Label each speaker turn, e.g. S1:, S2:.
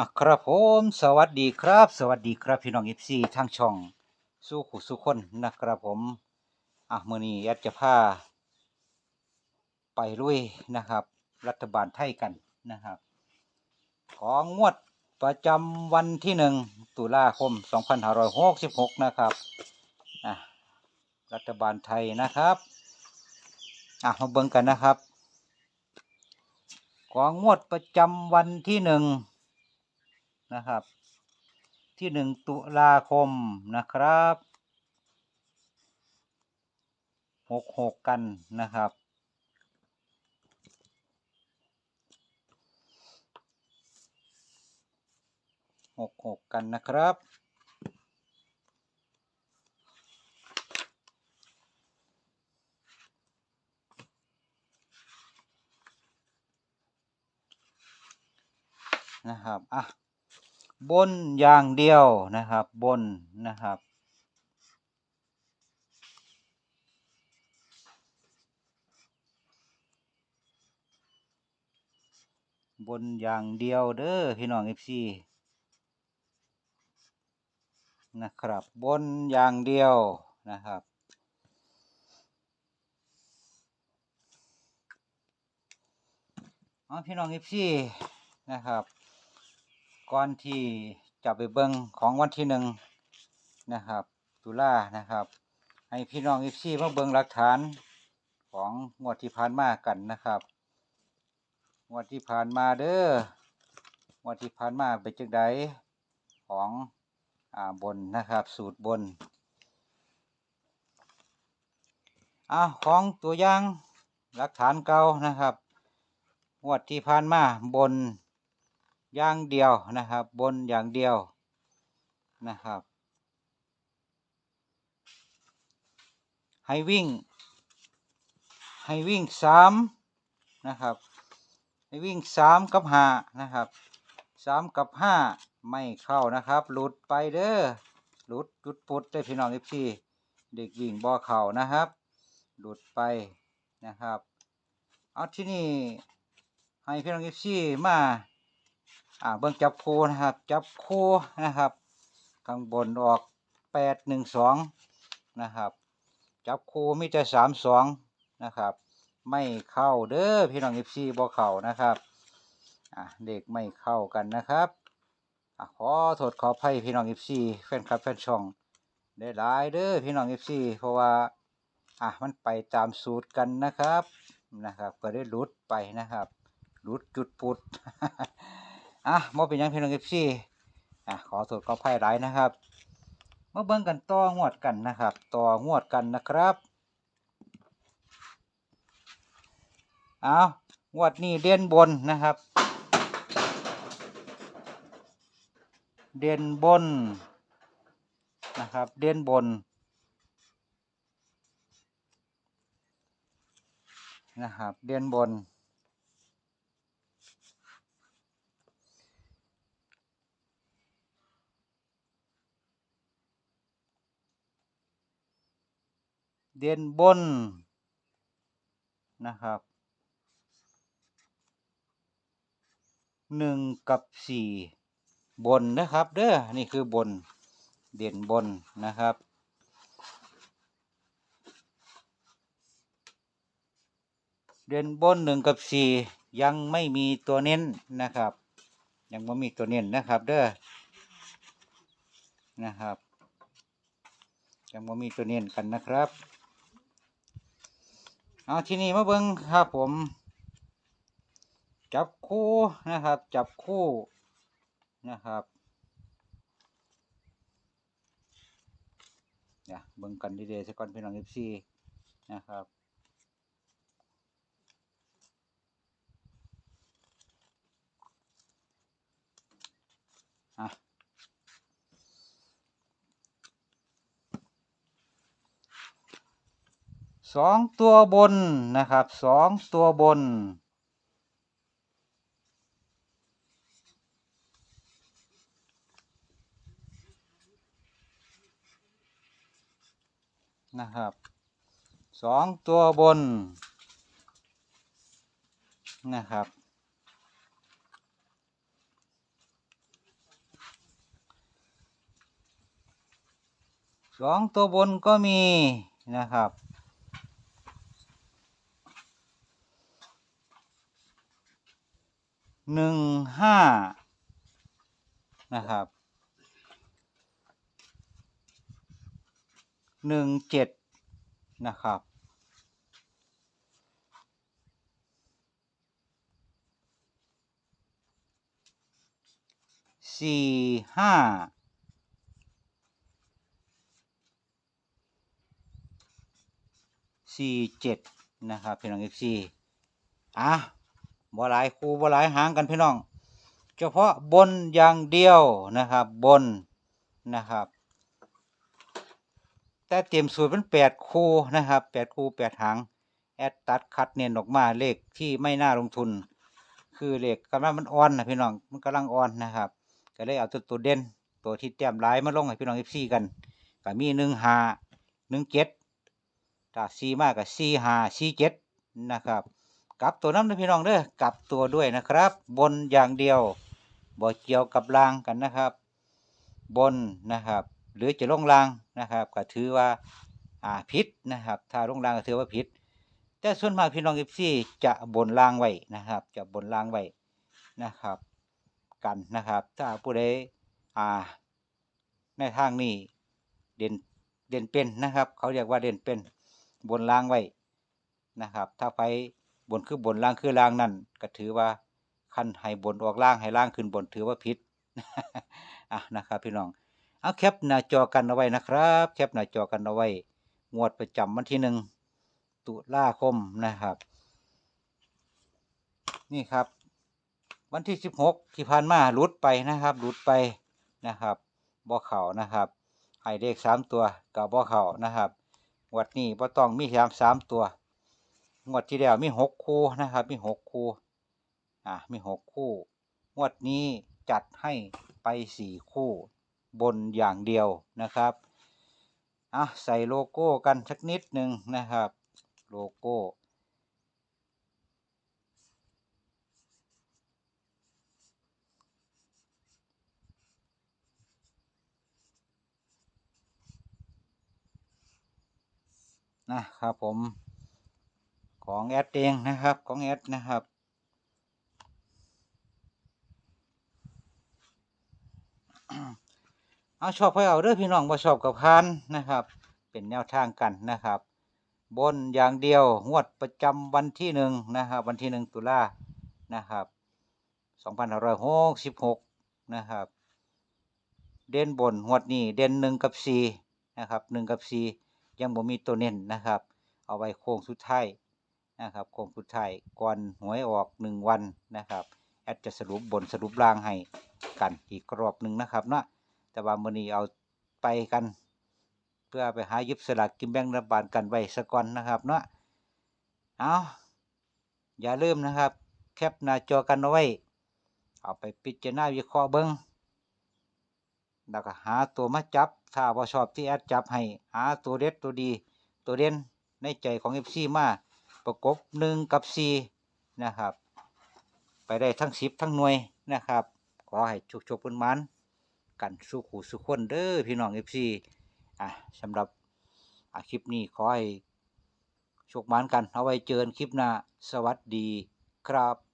S1: อะครับผมสวัสดีครับ สวัสดีครับพี่น้องเอฟซีทางช่องสู้ขุสุคนนะครับผมอะมื่อนี้แอดจะพาไปลุยนะครับ รัฐบาลไทยกันนะครับ ของงวดประจำวันที่หนึ่งตุลาคม 2566 นะครับอะรัฐบาลไทยนะครับอะมาเบิ่งกันนะครับ ของงวดประจำวันที่หนึ่ง นะครับ ที่หนึ่งตุลาคมนะครับหกหกกันนะครับ หกหกกันนะครับนะครับ อะ บนอย่างเดียวนะครับ บนนะครับ บนอย่างเดียวเด้อพี่น้องเอฟซีนะครับ บนอย่างเดียวนะครับอ๋อพี่น้องเอฟซีนะครับ ก่อนที่จะไปเบิ่งของวันที่หนึ่งนะครับตุลานะครับ ให้พี่น้องเอฟซีมาเบิ่งหลักฐานของงวดที่ผ่านมากันนะครับงวดที่ผ่านมาเด้องวดที่ผ่านมาเป็นจังใดของอ่าบนนะครับ สูตรบนอ่าของตัวอย่างหลักฐานเก่านะครับงวดที่ผ่านมาบน อย่างเดียวนะครับ บนอย่างเดียวนะครับ ให้วิ่ง ให้วิ่งสามนะครับ ให้วิ่งสามกับห้านะครับสามกับห้าไม่เข้านะครับ หลุดไปเด้อหลุดจุดปุดได้พี่น้องเอฟซีเด็กวิ่งบ่อเข่านะครับ หลุดไปนะครับ เอาที่นี่ให้พี่น้องเอฟซีมา อ่าเบิ่งจับคู่นะครับ จับคู่นะครับ ข้างบนออกแปดหนึ่งสองนะครับ จับคู่มีแต่สามสองนะครับ ไม่เข้าเด้อพี่น้องเอฟซีบ่เข้านะครับอะเด็กไม่เข้ากันนะครับอะขอโทษขออภัยพี่น้องเอฟซีแฟนคลับแฟนช่องได้หลายเด้อพี่น้องเอฟซีเพราะว่าอะมันไปตามสูตรกันนะครับนะครับ ก็ได้หลุดไปนะครับหลุดจุดปุด อะมอเป็นยังพี่น้องเอฟซีอะขอโทษขออภัยหลนะครับมาเบิ่งกันต่องวดกันนะครับ ต่องวดกันนะครับเอางวดนี้เด่นบนนะครับ เด่นบนนะครับ เด่นบนนะครับ เด่นบน เด่นบนนะครับหนึ่งกับสี่บนนะครับ เด้อนี่คือบนเด่นบนนะครับเด่นบนหนึ่งกับสี่ยังไม่มีตัวเน้นนะครับ ยังไม่มีตัวเน้นนะครับเด้อนะครับยังไม่มีตัวเน้นกันนะครับ เอาทีนี้มาเบิ้งครับผม จับคู่นะครับ จับคู่นะครับเดี๋ยเบิ้งกันดีๆสักก่อนพี่น้องเอฟซีนะครับ สองตัวบนนะครับสองตัวบน นะครับสองตัวบน นะครับสองตัวบนก็มีนะครับ หนึ่งห้านะครับหนึ่งเจ็ดนะครับสี่ห้าสี่เจ็ดนะครับพี่น้องเอฟซีอะ บ่หลายคูบ่หลายหางกันพี่น้อง เฉพาะบนอย่างเดียวนะครับ บนนะครับ แต่เตรียมสูตรเป็นแปดคูนะครับแปดคูแปดหางแอดตัดคัดเน้นออกมาเลขที่ไม่น่าลงทุน คือเลขกำลังมันอ่อนนะพี่น้องมันกำลังอ่อนนะครับ ก็เลยเอาตัวตัวเด่นตัวที่แต้มหลายมาลงให้พี่น้องเอฟซีกันก็มีหนึ่งหาหนึ่งเจ็ดถ้าซีมากกับซีหาซีเจ็ดนะครับ กลับตัวน้ำนะพี่น้องเด้อกลับตัวด้วยนะครับ บนอย่างเดียวบ่เกี่ยวกับรางกันนะครับ บนนะครับ หรือจะลงรางนะครับ ก็ถือว่าอ่าผิดนะครับ ถ้าลงรางก็ถือว่าผิดแต่ส่วนมากพี่น้องเอฟซีจะบนรางไว้นะครับ จะบนรางไว้นะครับ กันนะครับ ถ้าผู้ใดอ่า ในทางนี้เด่นเด่นเป็นนะครับ เขาเรียกว่าเด่นเป็นบนล่างไว้นะครับ ถ้าไป บนคือบนล่างคือล่างนั่นก็ถือว่าคันให้บนออกล่างให้ล่างขึ้นบนถือว่าผิดอะนะครับพี่น้องเอาแคปหน้าจอกันเอาไว้นะครับ แคปหน้าจอกันเอาไว้ งวดประจำวันที่หนึ่งตุลาคมนะครับ นี่ครับ วันที่สิบหกที่ผ่านมาหลุดไปนะครับหลุดไปนะครับบ่อเข่านะครับให้เลขสามตัวกับบ่อเข่านะครับงวดนี้บ่ต้องมีสามสามตัว งวดที่แล้วมีหกคู่นะครับ มีหกคู่อะมีหกคู่ งวดนี้จัดให้ไปสี่คู่บนอย่างเดียวนะครับอะใส่โลโก้กันสักนิดหนึ่งนะครับ โลโก้นะครับผม ของแอดเองนะครับของแอดนะครับเอาชอบให้เอาเด้อพี่น้องมาชอบกับพานนะครับ เป็นแนวทางกันนะครับ บนอย่างเดียวงวดประจำวันที่หนึ่งนะครับวันที่หนึ่งตุลานะครับสองพันห้าร้อยหกสิบหกนะครับ เด่นบนงวดนี้เด่นหนึ่งกับสี่นะครับหนึ่งกับสี่ยังบ่มีตัวเน้นนะครับ เอาไว้โค้งสุดท้าย นะครับโค้งสุดท้ายก่อนหวยออกหนึ่งวันนะครับแอดจะสรุปบนสรุปล่างให้กันอีกรอบหนึ่งนะครับเนาะแต่ว่ามื้อนี้เอาไปกัน เพื่อไปหายิบสลากกินแบ่งรัฐบาลกันไว้สะก่อนนะครับเนาะเอาอย่าลืมนะครับ แคปหน้าจอกันเอาไว้เอาไปพิจารณาวิเคราะห์เบิ้งแล้วก็หาตัวมาจับ ถ้าว่าชอบที่แอดจับให้ หาตัวเด็ดตัวดี ตัวเด่นในใจของ FC มา ประกบหนึ่งกับสี่นะครับ ไปได้ทั้งสิบทั้งหน่วยนะครับ ขอให้โชคโชคๆเป็นมันกันสู้ขู่สู้คนเด้อพี่น้องเอพีอะสำหรับอะคลิปนี้ขอให้โชคมันกัน เอาไว้เจอกันคลิปหน้า สวัสดีครับ